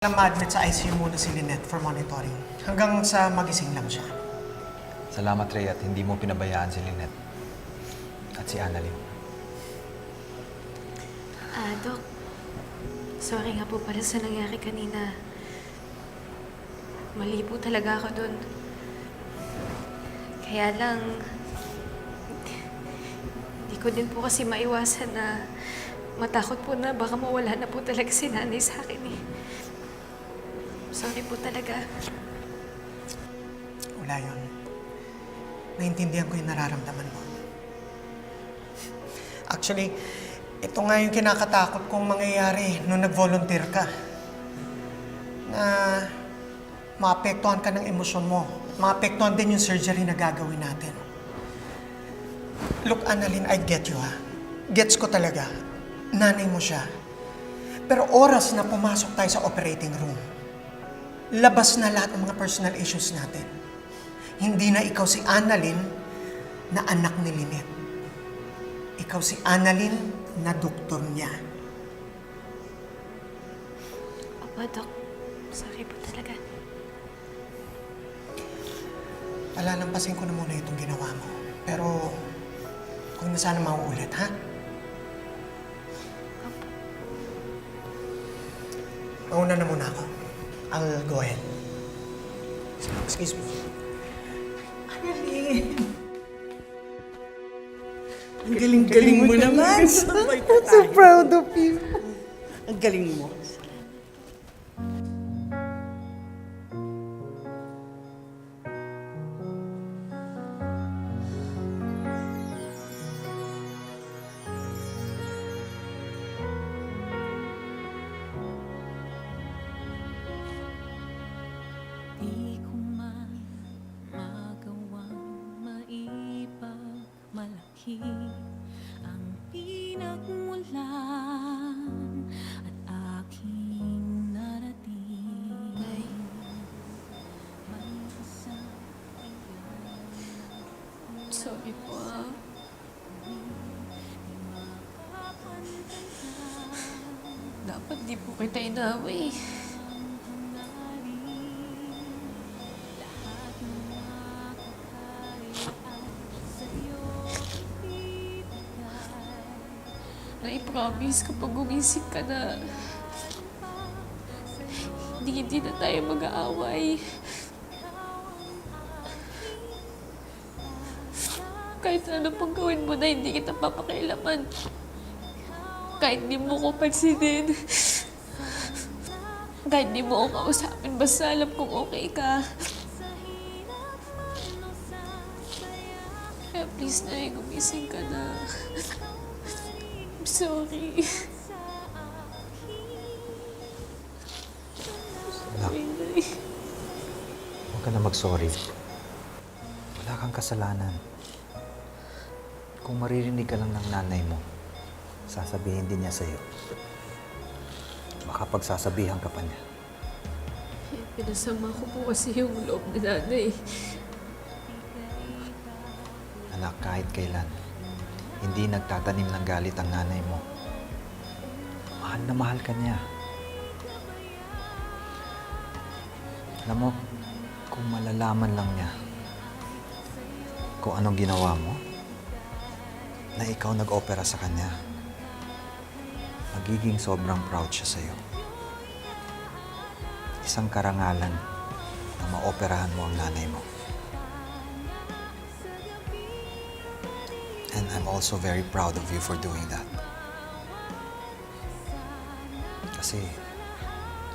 Lang ma-admit sa ICU muna si Lynette for monitoring. Hanggang sa magising lang siya. Salamat, Ray, at hindi mo pinabayaan si Lynette. At si Annalyn. Ah, Dok. Sorry nga po pala sa nangyari kanina. Mali po talaga ako dun. Kaya lang, hindi ko din po kasi maiwasan na matakot po na baka mawala na po talaga si nanay sa akin eh. Sorry po talaga. Wala yun. Naintindihan ko yung nararamdaman mo. Actually, ito nga yung kinakatakot kong mangyayari nung nag-volunteer ka. Na maapektuhan ka ng emosyon mo. Maapektuhan din yung surgery na gagawin natin. Look, Annalyn, I get you ha. Gets ko talaga. Nanay mo siya. Pero oras na pumasok tayo sa operating room, labas na lahat ng mga personal issues natin. Hindi na ikaw si Annalyn na anak ni Lynette. Ikaw si Annalyn na doktor niya. Opo, Dok. Sorry po talaga. Palalampasin ko na muna itong ginawa mo. Pero, huwag na sana mauulit, ha? Mauna na muna ako. I'll go ahead. Excuse me. Annalyn! Ang galing-galing mo naman. I'm so proud of you. Ang galing mo. Maipagmalaki ang pinagmulan at aking narating. May isang Sorry po ah. Dapat di po kita inaway. Na-promise kapag gumising ka na hindi, hindi na tayo mag-aaway. Kahit ano pang gawin mo na hindi kita papakailaman. Kahit di mo ko pansinin. Kahit di mo ako kausapin, basta alam kong okay ka. Kaya please na gumising ka na. Sorry. Anak, huwag ka na mag-sorry. Wala kang kasalanan. Kung maririnig ka lang ng nanay mo, sasabihin din niya sa'yo. Baka pagsasabihan ka pa niya. Pinasama ko po kasi yung loob ni nanay. Anak, kahit kailan, hindi nagtatanim ng galit ang nanay mo. Mahal na mahal ka niya. Alam mo, kung malalaman lang niya kung anong ginawa mo, na ikaw nag-opera sa kanya, magiging sobrang proud siya sa'yo. Isang karangalan na maoperahan mo ang nanay mo. And I'm also very proud of you for doing that. Kasi,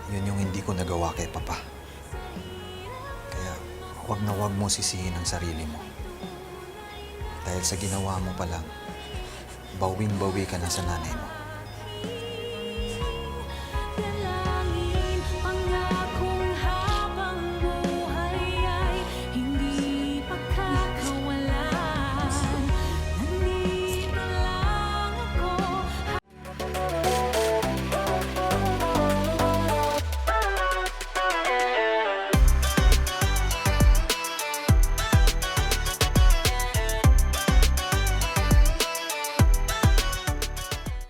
yun yung hindi ko nagawa kay Papa. Kaya, huwag na huwag mo sisihin ang sarili mo. Dahil sa ginawa mo pa lang, bawing-bawi ka na sa nanay mo.